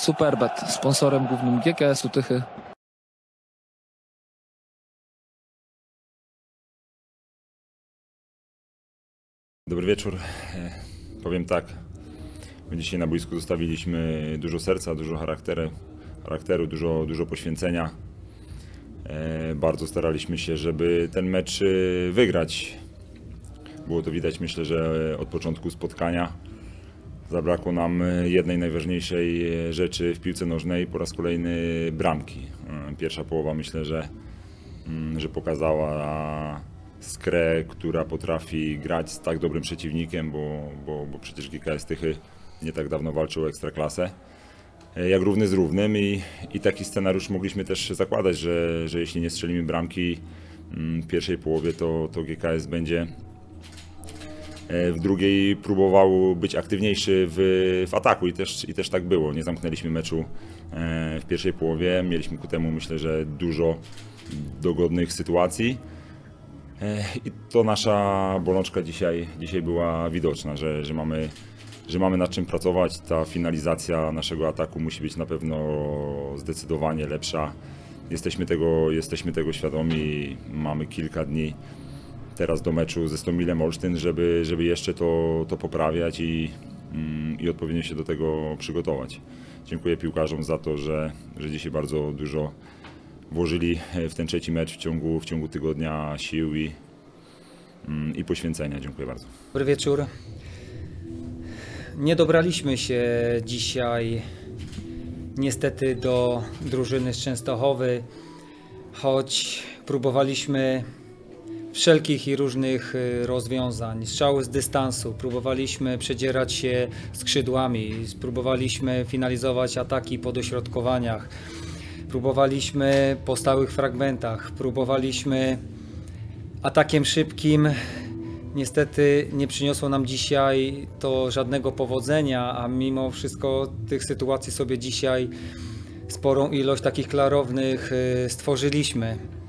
Superbet, sponsorem głównym GKS-u Tychy. Dobry wieczór. E, Powiem tak. Dzisiaj na boisku zostawiliśmy dużo serca, dużo charakteru, charakteru dużo, dużo poświęcenia. E, Bardzo staraliśmy się, żeby ten mecz e, wygrać. Było to widać, myślę, że od początku spotkania. Zabrakło nam e, jednej najważniejszej e, rzeczy w piłce nożnej, po raz kolejny bramki. E, Pierwsza połowa myślę, że mm, że pokazała skrę, która potrafi grać z tak dobrym przeciwnikiem, bo, bo, bo przecież GKS Tychy nie tak dawno walczył o Ekstraklasę. Jak równy z równym i, i taki scenariusz mogliśmy też zakładać, że, że jeśli nie strzelimy bramki mm, w pierwszej połowie, to, to GKS będzie w drugiej próbował być aktywniejszy w, w ataku i też, i też tak było. Nie zamknęliśmy meczu e, w pierwszej połowie. Mieliśmy ku temu myślę, że dużo dogodnych sytuacji. E, I to nasza bolączka dzisiaj, dzisiaj była widoczna, że, że, mamy, że mamy nad czym pracować. Ta finalizacja naszego ataku musi być na pewno zdecydowanie lepsza. Jesteśmy tego, jesteśmy tego świadomi. Mamy kilka dni teraz do meczu ze Stomilem Olsztyn, żeby, żeby jeszcze to, to poprawiać i, mm, i odpowiednio się do tego przygotować. Dziękuję piłkarzom za to, że, że dzisiaj bardzo dużo włożyli w ten trzeci mecz w ciągu, w ciągu tygodnia sił i, mm, i poświęcenia. Dziękuję bardzo. Dobry wieczór. Nie dobraliśmy się dzisiaj niestety do drużyny z Częstochowy, choć próbowaliśmy wszelkich i różnych y, rozwiązań, strzały z dystansu, próbowaliśmy przedzierać się skrzydłami, spróbowaliśmy finalizować ataki po dośrodkowaniach, próbowaliśmy po stałych fragmentach, próbowaliśmy atakiem szybkim. Niestety nie przyniosło nam dzisiaj to żadnego powodzenia, a mimo wszystko tych sytuacji sobie dzisiaj sporą ilość takich klarownych y, stworzyliśmy.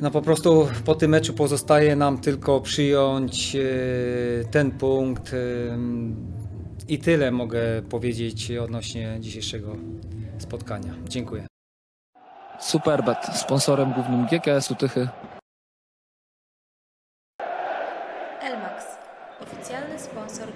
No po prostu po tym meczu pozostaje nam tylko przyjąć y, ten punkt y, i tyle mogę powiedzieć odnośnie dzisiejszego spotkania. Dziękuję. Superbet, sponsorem głównym GKS-u Tychy. Elmax, oficjalny sponsor